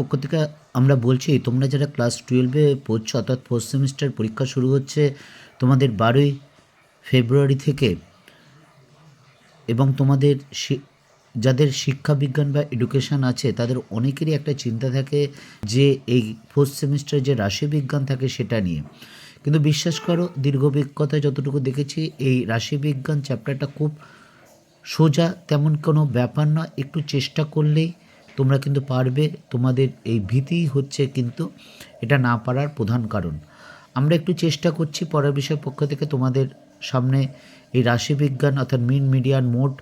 পক্ষ থেকে আমরা বলছি, তোমরা যারা ক্লাস টুয়েলভে পড়ছো, অর্থাৎ ফোর্থ সেমিস্টার পরীক্ষা শুরু হচ্ছে তোমাদের বারোই ফেব্রুয়ারি থেকে এবং তোমাদের যাদের শিক্ষা বিজ্ঞান বা এডুকেশন আছে, তাদের অনেকেরই একটা চিন্তা থাকে যে এই ফোর্থ সেমিস্টারে যে রাশিবিজ্ঞান থাকে সেটা নিয়ে। কিন্তু বিশ্বাস করো, দীর্ঘ অভিজ্ঞতায় যতটুকু দেখেছি, এই রাশিবিজ্ঞান চ্যাপ্টারটা খুব সোজা, তেমন কোনো ব্যাপার না একটু চেষ্টা করলেই তোমরা কিন্তু পারবে, তোমাদের এই ভীতিই হচ্ছে কিন্তু এটা না পারার প্রধান কারণ। আমরা একটু চেষ্টা করছি পরের বিষয়ের পক্ষ থেকে তোমাদের সামনে এই রাশিবিজ্ঞান অর্থাৎ মিন মিডিয়ান মোড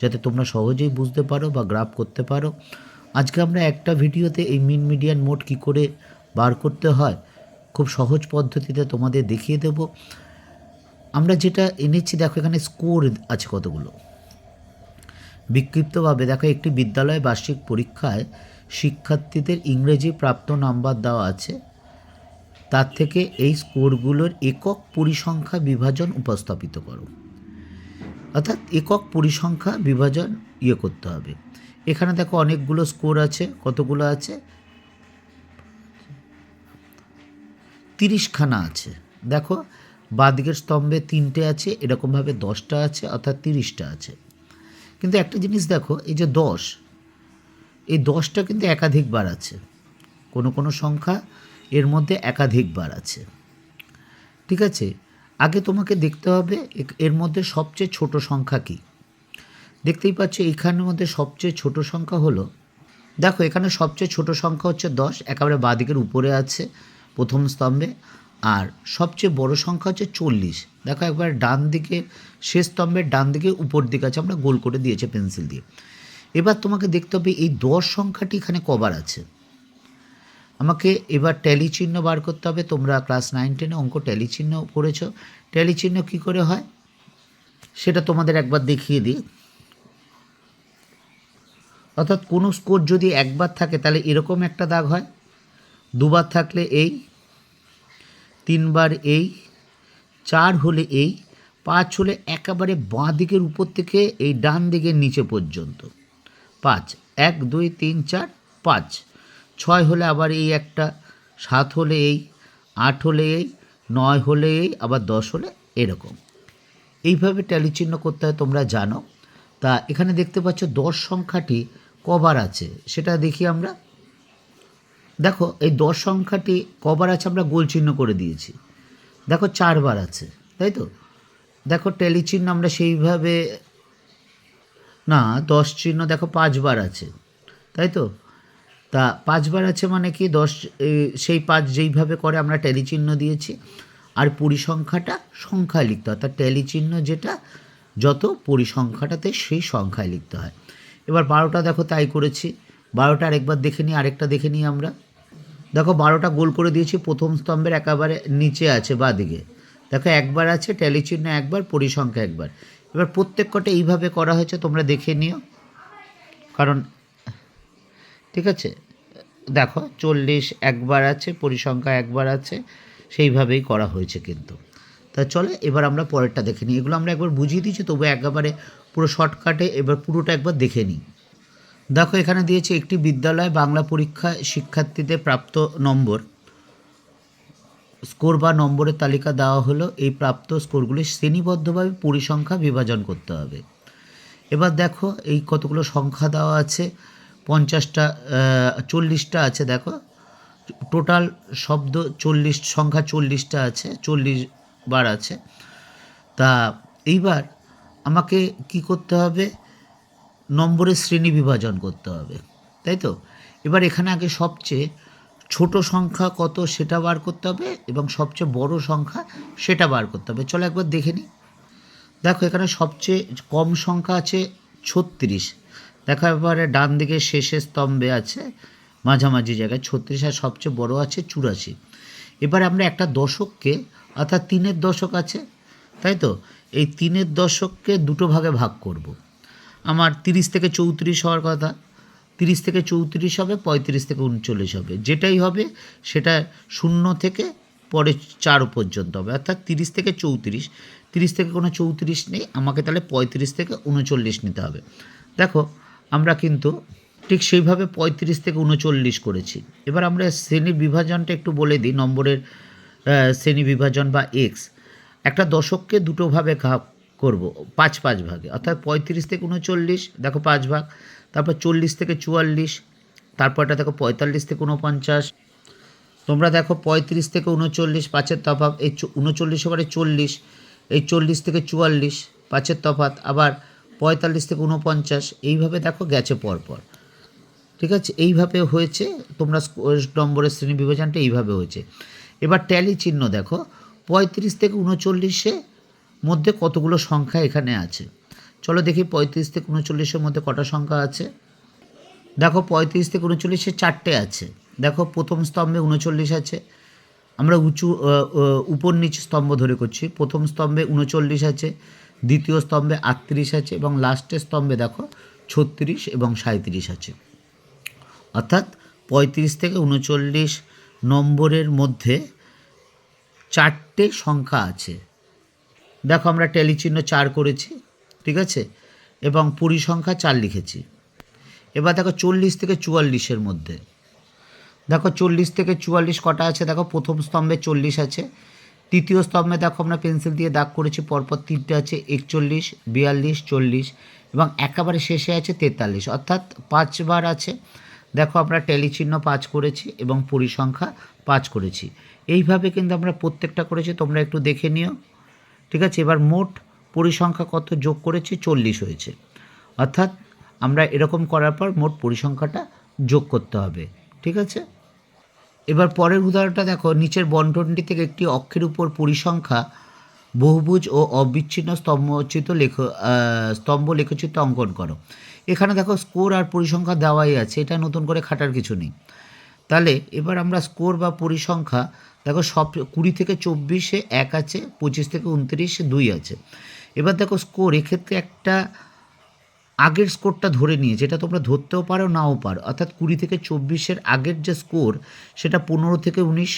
যাতে তোমরা সহজেই বুঝতে পারো বা গ্রাফ করতে পারো। আজকে আমরা একটা ভিডিওতে এই মিন মিডিয়ান মোড কী করে বার করতে হয়, খুব সহজ পদ্ধতিতে তোমাদের দেখিয়ে দেব। আমরা যেটা এনেছি, দেখো এখানে স্কোর আছে কতগুলো। বিক্ষিপ্তভাবে দেখো, একটি বিদ্যালয়ে বার্ষিক পরীক্ষায় শিক্ষার্থীদের ইংরেজি প্রাপ্ত নাম্বার দেওয়া আছে। তার থেকে এই স্কোরগুলোর একক পরিসংখ্যা বিভাজন উপস্থাপিত করো। অর্থাৎ একক পরিসংখ্যা বিভাজন ইয়ে করতে হবে। এখানে দেখো, অনেকগুলো স্কোর আছে, কতগুলো আছে? তিরিশখানা আছে। দেখো, বাদিকের স্তম্ভে তিনটে আছে, এরকমভাবে দশটা আছে, অর্থাৎ তিরিশটা আছে। কিন্তু একটা জিনিস দেখো, এই যে দশ, এই দশটা কিন্তু একাধিকবার আছে। কোনো কোনো সংখ্যা এর মধ্যে একাধিকবার আছে। ঠিক আছে? আগে তোমাকে দেখতে হবে এর মধ্যে সবচেয়ে ছোট সংখ্যা কি? দেখতেই পাচ্ছ এখানের মধ্যে সবচেয়ে ছোট সংখ্যা হলো, দেখো এখানে সবচেয়ে ছোট সংখ্যা হচ্ছে দশ, একেবারে বাঁদিকের উপরে আছে প্রথম স্তম্ভে। আর সবচেয়ে বড় সংখ্যা হচ্ছে চল্লিশ। দেখো একবার ডান দিকে, শেষ স্তম্ভের ডান দিকে উপর দিকে আছে, আমরা গোল করে দিয়েছে পেন্সিল দিয়ে। এবার তোমাকে দেখতে হবে এই দশ সংখ্যাটি এখানে কবার আছে। আমাকে এবার ট্যালি চিহ্ন বার করতে হবে, তোমরা ক্লাস নাইন, টেনে অঙ্ক ট্যালি চিহ্ন পড়েছো ট্যালি চিহ্ন কী করে হয়? সেটা তোমাদের একবার দেখিয়ে দিই। অর্থাৎ কোনো স্কোর যদি একবার থাকে, তাহলে এরকম একটা দাগ হয়। দুবার থাকলে এই তিনবার এই, চার হলে এই, পাঁচ হলে একেবারে বাঁ দিকের উপর থেকে এই ডান দিকের নিচে পর্যন্ত। পাঁচ, এক, দুই, তিন, চার, পাঁচ। ছয় হলে আবার এই একটা, সাত হলে এই, আট হলে এই, নয় হলে এই, আবার দশ হলে এরকম। এইভাবে ট্যালি চিহ্ন করতে হয়, তোমরা জানো। তা এখানে দেখতে পাচ্ছ দশ সংখ্যাটি কবার আছে, সেটা দেখি আমরা। দেখো, এই দশ সংখ্যাটি কবার আছে আমরা গোল চিহ্ন করে দিয়েছি। দেখো, চারবার আছে, তাই তো? দেখো ট্যালি চিহ্ন আমরা সেইভাবে, না, দশ চিহ্ন দেখো, পাঁচবার আছে, তাই তো? তা পাঁচবার আছে মানে কি, দশ সেই পাঁচ যেইভাবে করে আমরা ট্যালি চিহ্ন দিয়েছি, আর পরিসংখ্যাটা সংখ্যায় লিখতে হয়। অর্থাৎ ট্যালি চিহ্ন যেটা, যত পরিসংখ্যাটাতে সেই সংখ্যায় লিখতে হয়। এবার বারোটা দেখো, তাই করেছি। বারোটা আরেকবার দেখে নিই, আরেকটা দেখে নিই আমরা। দেখো, বারোটা গোল করে দিয়েছি, প্রথম স্তম্ভের একেবারে নিচে আছে বা দিকে দেখো, একবার আছে ট্যালি চিহ্ন একবার, পরিসংখ্যা একবার। এবার প্রত্যেক কটা এইভাবে করা হয়েছে, তোমরা দেখে নিও। কারণ, ঠিক আছে? দেখো, চল্লিশ একবার আছে, পরিসংখ্যা একবার আছে, সেইভাবেই করা হয়েছে কিন্তু। তা চলে, এবার আমরা পরেরটা দেখে নিই। এগুলো আমরা একবার বুঝিয়ে দিচ্ছি তবু একেবারে পুরো শর্টকাটে এবার পুরোটা একবার দেখে নিই। দেখো, এখানে দিয়েছে একটি বিদ্যালয়, বাংলা পরীক্ষায় শিক্ষার্থীদের প্রাপ্ত নম্বর। স্কোর বা নম্বরের তালিকা দেওয়া হলো। এই প্রাপ্ত স্কোরগুলি শ্রেণীবদ্ধভাবে পরিসংখ্যা বিভাজন করতে হবে। এবার দেখো, এই কতগুলো সংখ্যা দেওয়া আছে। পঞ্চাশটা চল্লিশটা আছে, দেখো। টোটাল শব্দ চল্লিশ, সংখ্যা চল্লিশটা আছে, চল্লিশ বার আছে। তা এইবার আমাকে কি করতে হবে? নম্বরের শ্রেণি বিভাজন করতে হবে, তাই তো? এবার এখানে আগে সবচেয়ে ছোট সংখ্যা কত সেটা বার করতে হবে এবং সবচেয়ে বড় সংখ্যা সেটা বার করতে হবে। চলো একবার দেখে নিই। দেখো এখানে সবচেয়ে কম সংখ্যা আছে ছত্রিশ। দেখো এবারে ডান দিকে শেষের স্তম্ভে আছে, মাঝামাঝি জায়গায় ছত্রিশ আর সবচেয়ে বড় আছে চুরাশি। এবার আমরা একটা দশককে, অর্থাৎ তিনের দশক আছে, তাই তো? এই তিনের দশককে দুটো ভাগে ভাগ করব। আমার তিরিশ থেকে চৌত্রিশ হওয়ার কথা, তিরিশ থেকে চৌত্রিশ হবে, পঁয়ত্রিশ থেকে উনচল্লিশ হবে। যেটাই হবে, সেটা শূন্য থেকে পরে চার পর্যন্ত হবে। অর্থাৎ তিরিশ থেকে চৌত্রিশ, তিরিশ থেকে কোনো চৌত্রিশ নেই, আমাকে তাহলে পঁয়ত্রিশ থেকে উনচল্লিশ নিতে হবে। দেখো, আমরা কিন্তু ঠিক সেইভাবে পঁয়ত্রিশ থেকে উনচল্লিশ করেছি। এবার আমরা শ্রেণি বিভাজনটা একটু বলে দিই, নম্বরের শ্রেণি বিভাজন বা এক্স একটা দশককে দুটোভাবে ভাগ করব, পাঁচ পাঁচ ভাগে। অর্থাৎ পঁয়ত্রিশ থেকে উনচল্লিশ, দেখো পাঁচ ভাগ, তারপর চল্লিশ থেকে চুয়াল্লিশ, তারপরটা দেখো পঁয়তাল্লিশ থেকে উনপঞ্চাশ। তোমরা দেখো পঁয়ত্রিশ থেকে উনচল্লিশ, পাঁচের তফাৎ, এই উনচল্লিশ এবারে চল্লিশ, এই চল্লিশ থেকে চুয়াল্লিশ, পাঁচের তফাৎ, আবার পঁয়তাল্লিশ থেকে উনপঞ্চাশ, এইভাবে দেখো গেছে পরপর। ঠিক আছে? এইভাবে হয়েছে, তোমরা নম্বরের শ্রেণি বিভাজনটা এইভাবে হয়েছে। এবার ট্যালি চিহ্ন দেখো, পঁয়ত্রিশ থেকে উনচল্লিশে মধ্যে কতগুলো সংখ্যা এখানে আছে? চলো দেখি পঁয়ত্রিশ থেকে উনচল্লিশের মধ্যে কটা সংখ্যা আছে। দেখো পঁয়ত্রিশ থেকে উনচল্লিশে চারটে আছে। দেখো প্রথম স্তম্ভে উনচল্লিশ আছে। আমরা উঁচু উপর নিচ স্তম্ভ ধরে করছি। প্রথম স্তম্ভে উনচল্লিশ আছে, দ্বিতীয় স্তম্ভে আটত্রিশ আছে এবং লাস্টের স্তম্ভে দেখো ছত্রিশ এবং সাঁত্রিশ আছে। অর্থাৎ পঁয়ত্রিশ থেকে উনচল্লিশ নম্বরের মধ্যে চারটে সংখ্যা আছে। দেখো আমরা টেলিচিহ্ন চার করেছি, ঠিক আছে? এবং পরিসংখ্যা চার লিখেছি। এবার দেখো চল্লিশ থেকে চুয়াল্লিশের মধ্যে। দেখো চল্লিশ থেকে চুয়াল্লিশ কটা আছে? দেখো প্রথম স্তম্ভে চল্লিশ আছে। তৃতীয় স্তম্ভে দেখো আমরা পেন্সিল দিয়ে দাগ করেছি, পরপর তিনটে আছে, একচল্লিশ, বিয়াল্লিশ, চল্লিশ এবং একেবারে শেষে আছে তেতাল্লিশ। অর্থাৎ পাঁচবার আছে। দেখো আমরা টেলিচিহ্ন পাঁচ করেছি এবং পরিসংখ্যা পাঁচ করেছি। এইভাবে কিন্তু আমরা প্রত্যেকটা করেছি, তোমরা একটু দেখে নিও। ঠিক আছে? এবার মোট পরিসংখ্যা কত? যোগ করেছি চল্লিশ হয়েছে। অর্থাৎ আমরা এরকম করার পর মোট পরিসংখ্যাটা যোগ করতে হবে। ঠিক আছে? এবার পরের উদাহরণটা দেখো। নিচের বন্টনটি থেকে একটি অক্ষের উপর পরিসংখ্যা বহুভুজ ও অবিচ্ছিন্ন স্তম্ভচিত লেখ স্তম্ভ লেখচিত্র অঙ্কন করো। এখানে দেখো স্কোর আর পরিসংখ্যা দেওয়াই আছে। এটা নতুন করে খাটার কিছু নেই। তাহলে এবার আমরা স্কোর বা পরিসংখ্যা দেখো সব কুড়ি থেকে চব্বিশে এক আছে, পঁচিশ থেকে উনত্রিশে দুই আছে। এবার দেখো স্কোর এক্ষেত্রে একটা আগের স্কোরটা ধরে নিয়ে, যেটা তোমরা ধরতেও পারো, নাও পারো। অর্থাৎ কুড়ি থেকে চব্বিশের আগের যে স্কোর সেটা পনেরো থেকে উনিশ।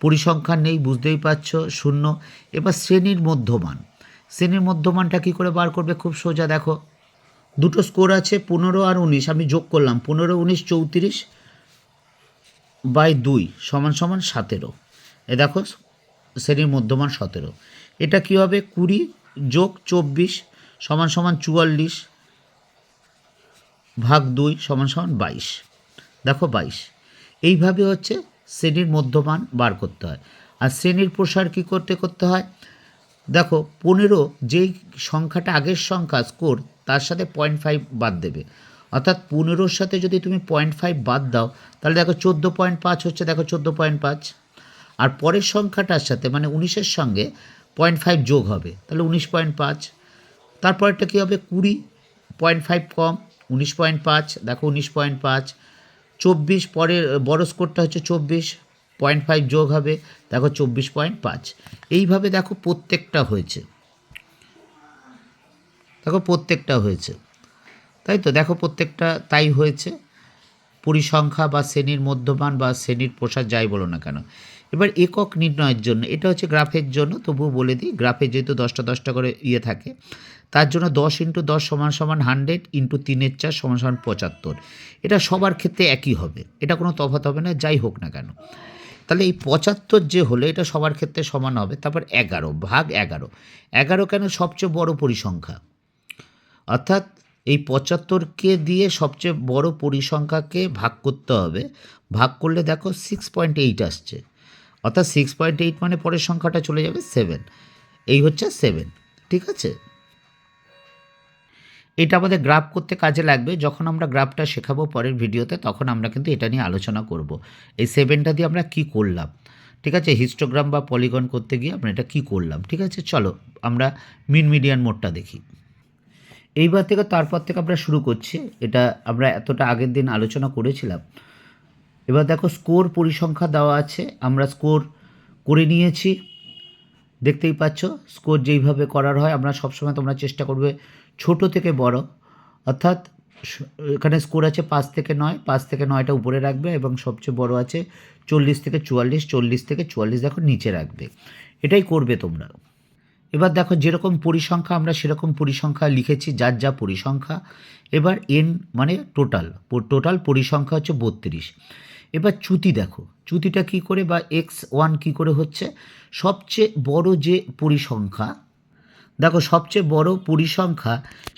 পরিসংখ্যান নেই, বুঝতেই পারছ, শূন্য। এবার শ্রেণির মধ্যমান। শ্রেণির মধ্যমানটা কী করে বার করবে? খুব সোজা, দেখো। দুটো স্কোর আছে, পনেরো আর উনিশ, আমি যোগ করলাম, পনেরো, উনিশ, চৌত্রিশ। বাই দুই সমান সমান সতেরো। এ দেখো, শ্রেণির মধ্যমান সতেরো। এটা কী হবে? কুড়ি যোগ চব্বিশ সমান সমান চুয়াল্লিশ ভাগ দুই সমান সমান বাইশ। দেখো বাইশ। এইভাবে হচ্ছে শ্রেণির মধ্যমান বার করতে হয়। আর শ্রেণির প্রসার কী করতে করতে হয়? দেখো, পনেরো যেই সংখ্যাটা আগের সংখ্যা স্কোর তার সাথে পয়েন্ট ফাইভ বাদ দেবে। অর্থাৎ পনেরোর সাথে যদি তুমি পয়েন্ট ফাইভ বাদ দাও, তাহলে দেখো চোদ্দ পয়েন্ট পাঁচ হচ্ছে, দেখো চোদ্দ পয়েন্ট পাঁচ। আর পরের সংখ্যাটার সাথে মানে উনিশের সঙ্গে পয়েন্ট ফাইভ যোগ হবে, তাহলে উনিশ পয়েন্ট পাঁচ। তারপরেরটা কী হবে? কুড়ি পয়েন্ট ফাইভ কম, উনিশ পয়েন্ট পাঁচ, দেখো উনিশ পয়েন্ট পাঁচ। চব্বিশ, পরের, বড় স্কোরটা হচ্ছে চব্বিশ পয়েন্ট ফাইভ যোগ হবে, দেখো চব্বিশ পয়েন্ট পাঁচ। এইভাবে দেখো প্রত্যেকটা হয়েছে। দেখো প্রত্যেকটা হয়েছে। তাই তো? দেখো প্রত্যেকটা তাই হয়েছে। পরিসংখ্যা বা শ্রেণির মধ্যমান বা শ্রেণির প্রসার যাই বলো না কেন। এবার একক নির্ণয়ের জন্য, এটা হচ্ছে গ্রাফের জন্য, তবুও বলে দিই, গ্রাফে যেহেতু দশটা দশটা করে ইয়ে থাকে, তার জন্য দশ ইন্টু দশ সমান সমান হান্ড্রেড ইন্টু তিনের চার সমান সমান পঁচাত্তর। এটা সবার ক্ষেত্রে একই হবে, এটা কোনো তফাৎ হবে না, যাই হোক না কেন। তাহলে এই পঁচাত্তর যে হলো, এটা সবার ক্ষেত্রে সমান হবে, তারপর এগারো, ভাগ এগারো। এগারো কেন সবচেয়ে বড় পরিসংখ্যা? অর্থাৎ এই পঁচাত্তরকে দিয়ে সবচেয়ে বড় পরিসংখ্যাকে ভাগ করতে হবে। ভাগ করলে দেখো সিক্স পয়েন্ট এইট আসছে। অর্থাৎ সিক্স পয়েন্ট এইট মানে পরের সংখ্যাটা চলে যাবে সেভেন এই হচ্ছে সেভেন ঠিক আছে? এটা আমাদের গ্রাফ করতে কাজে লাগবে। যখন আমরা গ্রাফটা শেখাবো পরের ভিডিওতে, তখন আমরা কিন্তু এটা নিয়ে আলোচনা করব। এই সেভেনটা দিয়ে আমরা কি করলাম? ঠিক আছে? হিস্টোগ্রাম বা পলিগন করতে গিয়ে আমরা এটা কি করলাম? ঠিক আছে? চলো আমরা মিন মিডিয়ান মোডটা দেখি। এইবার থেকে তারপর থেকে আমরা শুরু করছি। এটা আমরা এতটা আগের দিন আলোচনা করেছিলাম। এবার দেখো স্কোর পরিসংখ্যা দেওয়া আছে। আমরা স্কোর করে নিয়েছি। দেখতেই পাচ্ছ স্কোর যেইভাবে করার হয়, আমরা সবসময় তোমরা চেষ্টা করবে ছোট থেকে বড়। অর্থাৎ এখানে স্কোর আছে পাঁচ থেকে নয়, পাঁচ থেকে নয়টা উপরে রাখবে এবং সবচেয়ে বড় আছে চল্লিশ থেকে চুয়াল্লিশ, চল্লিশ থেকে চুয়াল্লিশ দেখো নিচে রাখবে। এটাই করবে তোমরা। এবার দেখো যেরকম পরিসংখ্যা, আমরা সেরকম পরিসংখ্যা লিখেছি, যার যা পরিসংখ্যা। এবার এন মানে টোটাল টোটাল পরিসংখ্যা হচ্ছে বত্রিশ। এবার চ্যুতি দেখো, চ্যুতিটা কি করে বা এক্স ওয়ান কী করে হচ্ছে? সবচেয়ে বড় যে পরিসংখ্যা, দেখো সবচেয়ে বড় পরিসংখ্যা,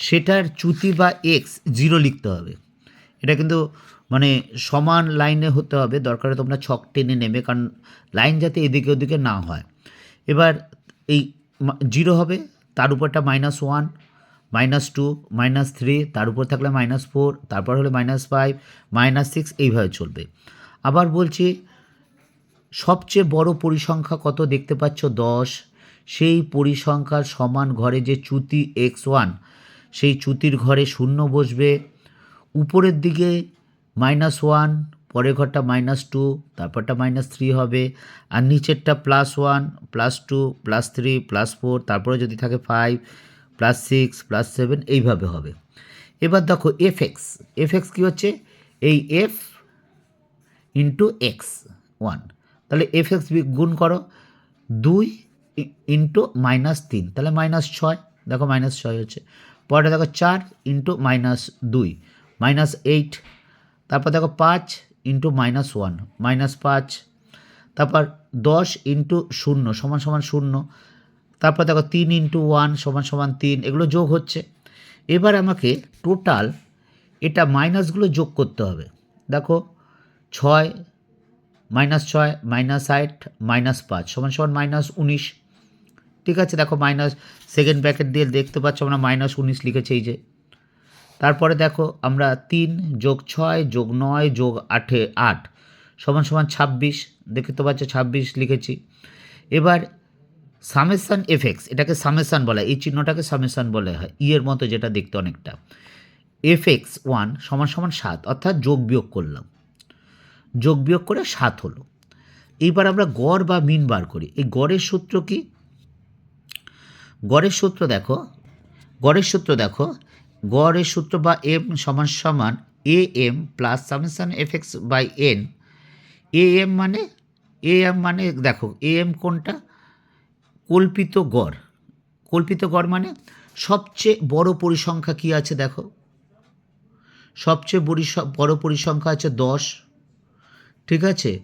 সেটার চ্যুতি বা এক্স জিরো লিখতে হবে। এটা কিন্তু মানে সমান লাইনে হতে হবে, দরকারে তোমরা ছক টেনে নেবে, কারণ লাইন যাতে এদিকে ওদিকে না হয়। এবার এই জিরো হবে, তার উপরটা minus one minus two minus three তার উপর থাকলে মাইনাস ফোর তারপর হলে মাইনাস ফাইভ মাইনাস সিক্স এইভাবে চলবে। আবার বলছি, সবচেয়ে বড় পরিসংখ্যা কত দেখতে পাচ্ছ? দশ। সেই পরিসংখ্যার সমান ঘরে যে চ্যুতি এক্স ওয়ান, সেই চ্যুতির ঘরে শূন্য বসবে। উপরের দিকে মাইনাস ওয়ান পরের ঘরটা মাইনাস টু তারপরটা মাইনাস থ্রি হবে। আর নিচেরটা plus one plus two plus three plus four তারপরে যদি থাকে five plus six plus seven এইভাবে হবে। এবার দেখো এফ এক্স এফ এক্স কী হচ্ছে? এই এফ ইন্টু এক্স ওয়ান তাহলে এফ এক্স গুণ করো, দুই ইন্টু মাইনাস তিন। তাহলে মাইনাস ছয়, দেখো মাইনাস ছয় হচ্ছে। পরে দেখো চার ইন্টু মাইনাস দুই মাইনাস এইট তারপর দেখো পাঁচ ইন্টু মাইনাস ওয়ান মাইনাস পাঁচ, তারপর দশ ইন্টু শূন্য, সমান সমান শূন্য, তারপর দেখো তিন ইন্টু ওয়ান সমান সমান তিন, এগুলো যোগ হচ্ছে। এবার আমাকে টোটাল এটা মাইনাসগুলো যোগ করতে হবে। দেখো ছয় মাইনাস ছয় মাইনাস আট মাইনাস পাঁচ, সমান সমান মাইনাস উনিশ। ঠিক আছে, দেখো মাইনাস সেকেন্ড ব্র্যাকেট দিয়ে দেখতে পাচ্ছ আমরা মাইনাস উনিশ লিখেছি এই যে। তারপরে দেখো আমরা তিন যোগ ছয় যোগ নয় যোগ আটে আট, সমান সমান ছাব্বিশ, দেখে তো পাচ্ছ ছাব্বিশ লিখেছি। এবার সামেসান এফেক্স এটাকে সামেসান বলা এই চিহ্নটাকে সামেসান বলা হয় ইয়ের মতো যেটা দেখতে অনেকটা। এফ এক্স ওয়ান সমান সমান সাত, অর্থাৎ যোগ বিয়োগ করলাম। যোগ বিয়োগ করে সাত হলো। এইবার আমরা গড় বা মিন বার করি, এই গড়ের সূত্র কি? গড়ের সূত্র দেখো, গড়ের সূত্র দেখো গড়ের সূত্র বা এম সমান সমান A M plus summation F X by N A M মানে এ এম মানে দেখো, এ এম কোনটা? কল্পিত গড়। কল্পিত গড় মানে সবচেয়ে বড় পরিসংখ্যা কী আছে দেখো? সবচেয়ে বড় বড় পরিসংখ্যা আছে দশ। ঠিক আছে?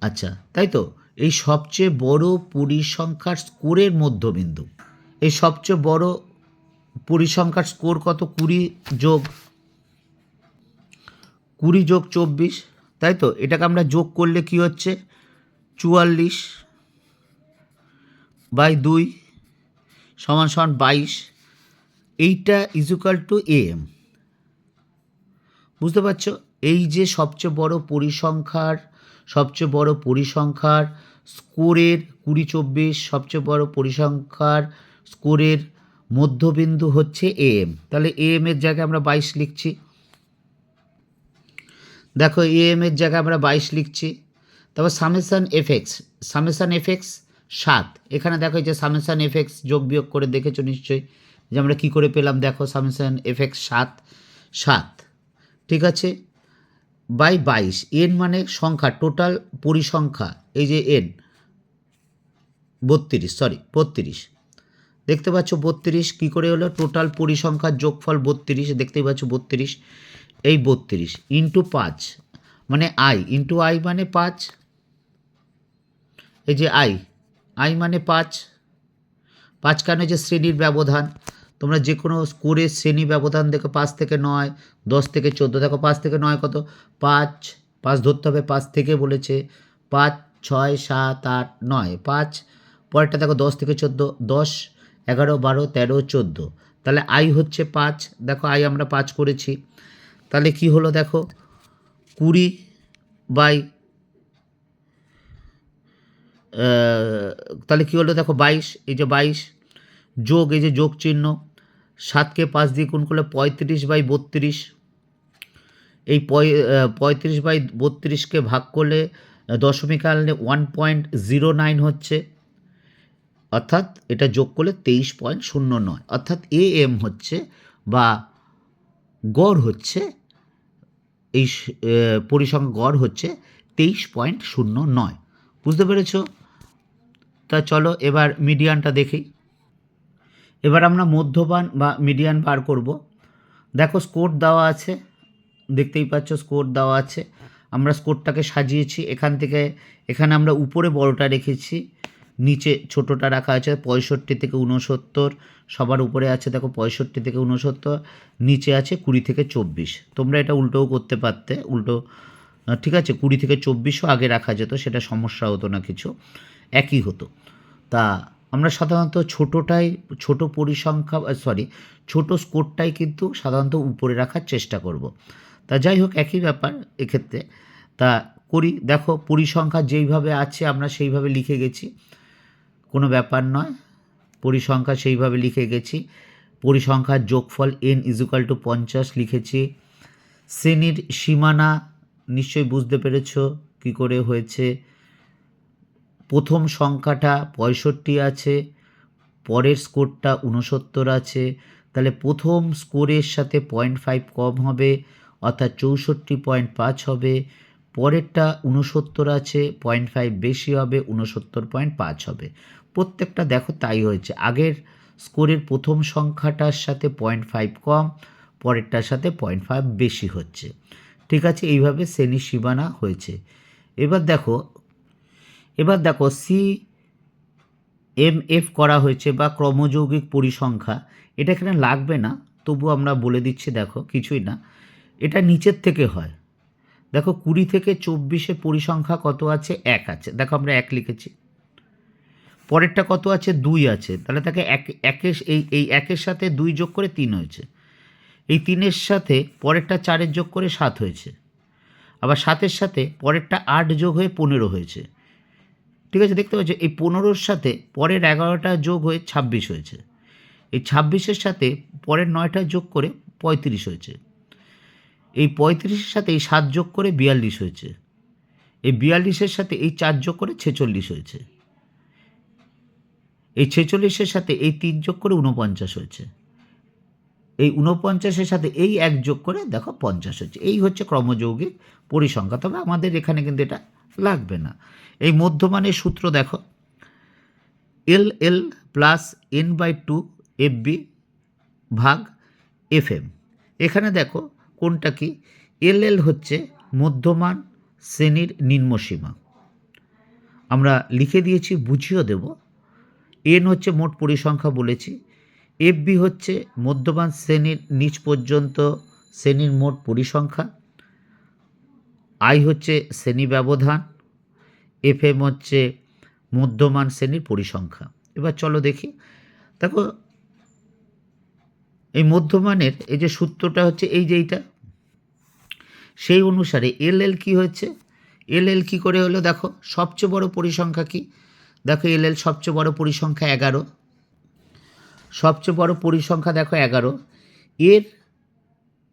আচ্ছা তাই তো? এই সবচেয়ে বড় পরিসংখ্যার স্কোরের মধ্যবিন্দু। এই সবচেয়ে বড় পরিসংখ্যার স্কোর কত? কুড়ি যোগ কুড়ি যোগ চব্বিশ। তাই তো? এটাকে আমরা যোগ করলে কি হচ্ছে? চুয়াল্লিশ বাই দুই সমান সমান বাইশ। এইটা ইজুকাল টু এম বুঝতে পারছ? এই যে সবচেয়ে বড় পরিসংখ্যার, সবচেয়ে বড় পরিসংখ্যার স্কোরের কুড়ি চব্বিশ, সবচেয়ে বড় পরিসংখ্যার স্কোরের মধ্যবিন্দু হচ্ছে এম তাহলে এম এর জায়গায় আমরা বাইশ লিখছি। দেখো এম এর জায়গায় আমরা বাইশ লিখছি। তারপর সামেসান এফেক্স সামেসান এফেক্স সাত। এখানে দেখো যে সামেসান এফেক্স যোগ বিয়োগ করে দেখেছ নিশ্চয়ই। যে আমরা কী করে পেলাম? দেখো সামেসান এফেক্স সাত সাত। ঠিক আছে? বাই বাইশ এন মানে সংখ্যা টোটাল পরিসংখ্যা, এই যে এন বত্রিশ সরি বত্রিশ। দেখতে পাচ্ছ বত্রিশ, কী করে হলো? টোটাল পরিসংখ্যার যোগফল বত্রিশ, দেখতেই পাচ্ছ বত্রিশ, এই বত্রিশ ইন্টু পাঁচ মানে আই ইন্টু আই মানে পাঁচ, এই যে আই আই মানে পাঁচ পাঁচ কেন যে শ্রেণির ব্যবধান? তোমরা যে কোনো স্কোরের শ্রেণি ব্যবধান দেখো, পাঁচ থেকে নয়, দশ থেকে চোদ্দ, দেখো পাঁচ থেকে নয় কত? পাঁচ পাঁচ ধরতে হবে, পাঁচ থেকে বলেছে, পাঁচ, ছয়, সাত, আট, নয়, পাঁচ, পরেরটা দেখো দশ থেকে চোদ্দ, দশ এগারো, বারো, তেরো, চোদ্দ। তাহলে আই হচ্ছে পাঁচ। দেখো আই আমরা পাঁচ করেছি। তাহলে কি হলো দেখো? কুড়ি বাই তাহলে কী হলো দেখো? বাইশ, এই যে বাইশ। যোগ, এই যে যোগ চিহ্ন। সাতকে পাঁচ দিয়ে গুণ করলে পঁয়ত্রিশ বাই বত্রিশ। এই পঁয়ত্রিশ বাই বত্রিশকে ভাগ করলে দশমিক আনলে ওয়ান পয়েন্ট জিরো নাইন হচ্ছে। অর্থাৎ এটা যোগ করলে তেইশ পয়েন্ট শূন্য নয়। অর্থাৎ এ এম হচ্ছে বা গড় হচ্ছে, এই পরিসংখ্যা গড় হচ্ছে তেইশ পয়েন্ট শূন্য নয়। বুঝতে পেরেছ? তা চলো এবার মিডিয়ানটা দেখি। এবার আমরা মধ্যবান বা মিডিয়ান বার করব। দেখো স্কোর দেওয়া আছে, দেখতেই পাচ্ছ স্কোর দেওয়া আছে। আমরা স্কোরটাকে সাজিয়েছি, এখান থেকে, এখানে আমরা উপরে বড়টা রেখেছি। নিচে ছোটোটা রাখা আছে পঁয়ষট্টি থেকে উনসত্তর সবার উপরে আছে দেখো পঁয়ষট্টি থেকে উনসত্তর নিচে আছে কুড়ি থেকে চব্বিশ। তোমরা এটা উল্টোও করতে পারতে, উল্টো ঠিক আছে, কুড়ি থেকে চব্বিশও আগে রাখা যেত, সেটা সমস্যা হতো না কিছু, একই হতো। তা আমরা সাধারণত ছোটোটাই, ছোট পরিসংখ্যা সরি ছোট স্কোরটাই কিন্তু সাধারণত উপরে রাখার চেষ্টা করব। তা যাই হোক, একই ব্যাপার এক্ষেত্রে। তা করি, দেখো পরিসংখ্যা যেইভাবে আছে আমরা সেইভাবে লিখে গেছি। কোনো ব্যাপার নয়। পরিসংখ্যা সেইভাবে লিখে গেছি। পরিসংখ্যার যোগফল এন ইজুকাল টু পঞ্চাশ লিখেছি। শ্রেণির সীমানা নিশ্চয়ই বুঝতে পেরেছ কি করে হয়েছে। প্রথম সংখ্যাটা পঁয়ষট্টি আছে, পরের স্কোরটা উনসত্তর আছে। তাহলে প্রথম স্কোরের সাথে পয়েন্ট ফাইভ কম হবে, অর্থাৎ চৌষট্টি পয়েন্ট পাঁচ হবে। পরেরটা উনসত্তর আছে, পয়েন্ট ফাইভ বেশি হবে উনসত্তর পয়েন্ট পাঁচ হবে। প্রত্যেকটা দেখো তাই হয়েছে। আগের স্কোরের প্রথম সংখ্যাটার সাথে পয়েন্ট ফাইভ কম, পরেরটার সাথে পয়েন্ট ফাইভ বেশি হচ্ছে। ঠিক আছে, এইভাবে শ্রেণি সীমানা হয়েছে। এবার দেখো এবার দেখো সি এম এফ করা হয়েছে বা ক্রমযৌগিক পরিসংখ্যা। এটা এখানে লাগবে না, তবু আমরা বলে দিচ্ছি দেখো, কিছুই না। এটা নিচের থেকে হয়। দেখো কুড়ি থেকে চব্বিশে পরিসংখ্যা কত আছে? এক আছে। দেখো আমরা এক লিখেছি। পরেরটা কত আছে? দুই আছে। তাহলে তাকে এক, একের, এই এই একের সাথে দুই যোগ করে তিন হয়েছে। এই তিনের সাথে পরেরটা চারের যোগ করে সাত হয়েছে। আবার সাতের সাথে পরেরটা আট যোগ হয়ে পনেরো হয়েছে। ঠিক আছে? দেখতে পাচ্ছ? এই পনেরোর সাথে পরের এগারোটা যোগ হয়ে ছাব্বিশ হয়েছে। এই ছাব্বিশের সাথে পরের নয়টা যোগ করে পঁয়ত্রিশ হয়েছে। এই পঁয়ত্রিশের সাথে এই সাত যোগ করে বিয়াল্লিশ হয়েছে। এই বিয়াল্লিশের সাথে এই চার যোগ করে ছেচল্লিশ হয়েছে। এই ছেচল্লিশের সাথে এই তিন যোগ করে উনপঞ্চাশ হয়েছে। এই উনপঞ্চাশের সাথে এই এক যোগ করে দেখো পঞ্চাশ হচ্ছে এই হচ্ছে ক্রমযৌগিক পরিসংখ্যা। তবে আমাদের এখানে কিন্তু এটা লাগবে না। এই মধ্যমানের সূত্র দেখো। L L plus N by two F B ভাগ এফ এম। এখানে দেখো কোনটা কি? এল এল হচ্ছে মধ্যমান শ্রেণির নিম্নসীমা। আমরা লিখে দিয়েছি, বুঝিয়েও দেব। এন হচ্ছে মোট পরিসংখ্যা বলেছি। এফ বি হচ্ছে মধ্যমান শ্রেণির, নিচ পর্যন্ত শ্রেণির মোট পরিসংখ্যা। আই হচ্ছে শ্রেণি ব্যবধান। এফ এম হচ্ছে মধ্যমান শ্রেণির পরিসংখ্যা। এবার চলো দেখি। দেখো, এই মধ্যমানের এই যে সূত্রটা হচ্ছে এই যে এইটা, সেই অনুসারে এল এল কী হয়েছে এল এল কী করে হলো? দেখো, সবচেয়ে বড় পরিসংখ্যা কি? দেখো এল এল সবচেয়ে বড় পরিসংখ্যা এগারো। সবচেয়ে বড় পরিসংখ্যা দেখো এগারো। এর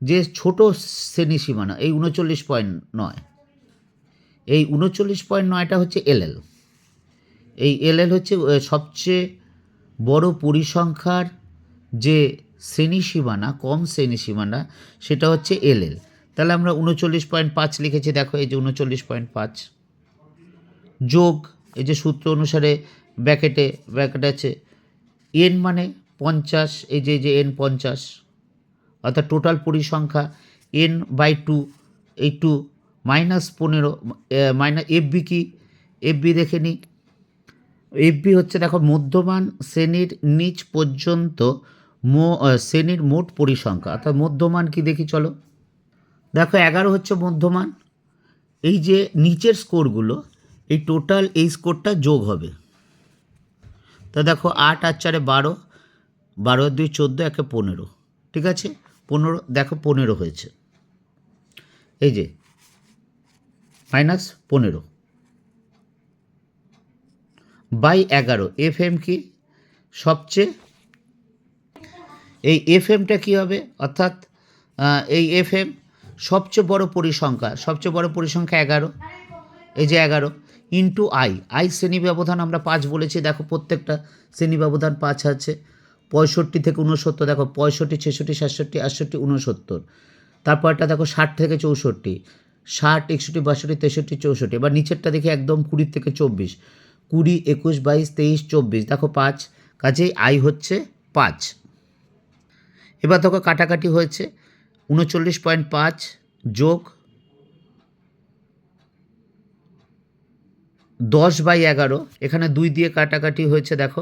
যে ছোট শ্রেণি সীমানা, এই উনচল্লিশ পয়েন্ট নয়। এই উনচল্লিশ পয়েন্ট নয়টা হচ্ছে এলএল এই এলএল হচ্ছে সবচেয়ে বড় পরিসংখ্যার যে শ্রেণি সীমানা, কম শ্রেণি সীমানা, সেটা হচ্ছে এলএল তাহলে আমরা উনচল্লিশ পয়েন্ট পাঁচ লিখেছি, দেখো এই যে উনচল্লিশ পয়েন্ট পাঁচ। যোগ এই যে সূত্র অনুসারে ব্যাকেটে ব্যাকেট আছে এন মানে পঞ্চাশ, এই যে যে এন পঞ্চাশ, অর্থাৎ টোটাল পরিসংখ্যা এন বাই টু এই টু মাইনাস পনেরো মাইনাস এফবি কি? এফবি দেখে নিই এফবি হচ্ছে দেখো মধ্যমান শ্রেণির নিচ পর্যন্ত মো শ্রেণির মোট পরিসংখ্যা। অর্থাৎ মধ্যমান কি দেখি চলো। দেখো এগারো হচ্ছে মধ্যমান। এই যে নিচের স্কোরগুলো এই টোটাল এই স্কোরটা যোগ হবে। তা দেখো আট আর চারে বারো বারো দুই চোদ্দ, একে পনেরো, ঠিক আছে? পনেরো, দেখো পনেরো হয়েছে। এই যে মাইনাস পনেরো। বাই এগারো এফ এম কি? সবচেয়ে এই এফ এমটা কী হবে? অর্থাৎ এই এফ এম সবচেয়ে বড় পরিসংখ্যা, সবচেয়ে বড় পরিসংখ্যা এগারো, এই যে এগারো। ইন্টু আই আই শ্রেণি ব্যবধান আমরা পাঁচ বলেছি, দেখো প্রত্যেকটা শ্রেণি ব্যবধান পাঁচ আছে। পঁয়ষট্টি থেকে উনসত্তর দেখো পঁয়ষট্টি, ছেষট্টি, সাতষট্টি, আটষট্টি উনসত্তর তারপরটা দেখো ষাট থেকে চৌষট্টি। ষাট, একষট্টি, বাষট্টি, তেষট্টি, চৌষট্টি। এবার নিচেরটা দেখি একদম কুড়ি থেকে চব্বিশ। কুড়ি, একুশ, বাইশ, তেইশ, চব্বিশ, দেখো পাঁচ। কাজেই আই হচ্ছে পাঁচ। এবার দেখো কাটাকাটি হয়েছে। উনচল্লিশ পয়েন্ট পাঁচ যোগ দশ বাই এগারো এখানে দুই দিয়ে কাটাকাটি হয়েছে দেখো।